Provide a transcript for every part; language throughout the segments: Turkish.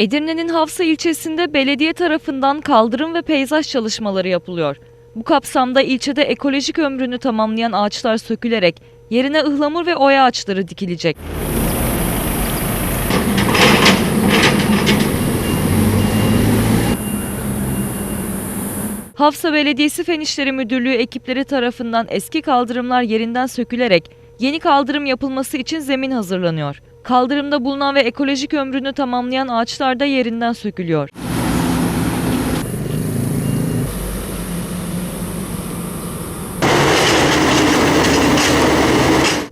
Edirne'nin Hafsa ilçesinde belediye tarafından kaldırım ve peyzaj çalışmaları yapılıyor. Bu kapsamda ilçede ekolojik ömrünü tamamlayan ağaçlar sökülerek yerine ıhlamur ve oya ağaçları dikilecek. Hafsa Belediyesi Fen İşleri Müdürlüğü ekipleri tarafından eski kaldırımlar yerinden sökülerek yeni kaldırım yapılması için zemin hazırlanıyor. Kaldırımda bulunan ve ekolojik ömrünü tamamlayan ağaçlar da yerinden sökülüyor.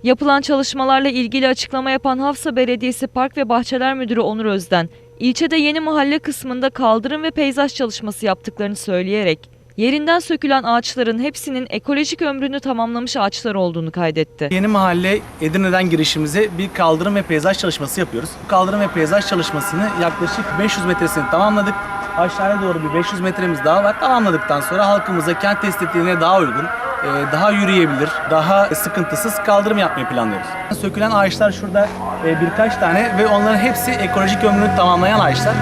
Yapılan çalışmalarla ilgili açıklama yapan Hafsa Belediyesi Park ve Bahçeler Müdürü Onur Özden, ilçede yeni mahalle kısmında kaldırım ve peyzaj çalışması yaptıklarını söyleyerek, yerinden sökülen ağaçların hepsinin ekolojik ömrünü tamamlamış ağaçlar olduğunu kaydetti. Yeni mahalle Edirne'den girişimize bir kaldırım ve peyzaj çalışması yapıyoruz. Bu kaldırım ve peyzaj çalışmasını yaklaşık 500 metresini tamamladık. Aşağıya doğru bir 500 metremiz daha var. Tamamladıktan sonra halkımıza kent estetiğine daha uygun, e, daha yürüyebilir, daha sıkıntısız kaldırım yapmayı planlıyoruz. Sökülen ağaçlar şurada e, birkaç tane ve onların hepsi ekolojik ömrünü tamamlayan ağaçlar.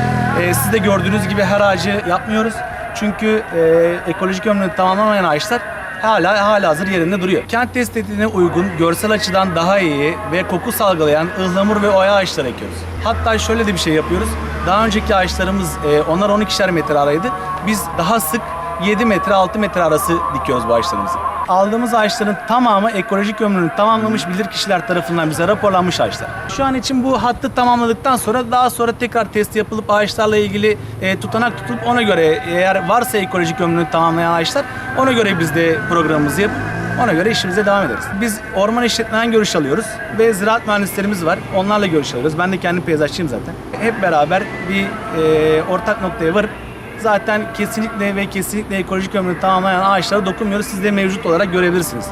E, Siz de gördüğünüz gibi her ağacı yapmıyoruz. Çünkü e, ekolojik ömrünü tamamlamayan ağaçlar hala hala hazır yerinde duruyor. Kent estetiğine uygun, görsel açıdan daha iyi ve koku salgılayan ıhlamur ve oya ağaçları ekiyoruz. Hatta şöyle de bir şey yapıyoruz. Daha önceki ağaçlarımız e, onlar 12'şer metre araydı. Biz daha sık 7 metre 6 metre arası dikiyoruz bu ağaçlarımızı. Aldığımız ağaçların tamamı ekolojik ömrünü tamamlamış bilir kişiler tarafından bize raporlanmış ağaçlar. Şu an için bu hattı tamamladıktan sonra daha sonra tekrar test yapılıp ağaçlarla ilgili e, tutanak tutulup ona göre eğer varsa ekolojik ömrünü tamamlayan ağaçlar ona göre biz de programımızı yapıp ona göre işimize devam ederiz. Biz orman işletmeden görüş alıyoruz ve ziraat mühendislerimiz var. Onlarla görüş alıyoruz. Ben de kendi peyzajçıyım zaten. Hep beraber bir e, ortak noktaya varıp zaten kesinlikle ve kesinlikle ekolojik ömrünü tamamlayan ağaçlara dokunmuyoruz. Siz de mevcut olarak görebilirsiniz.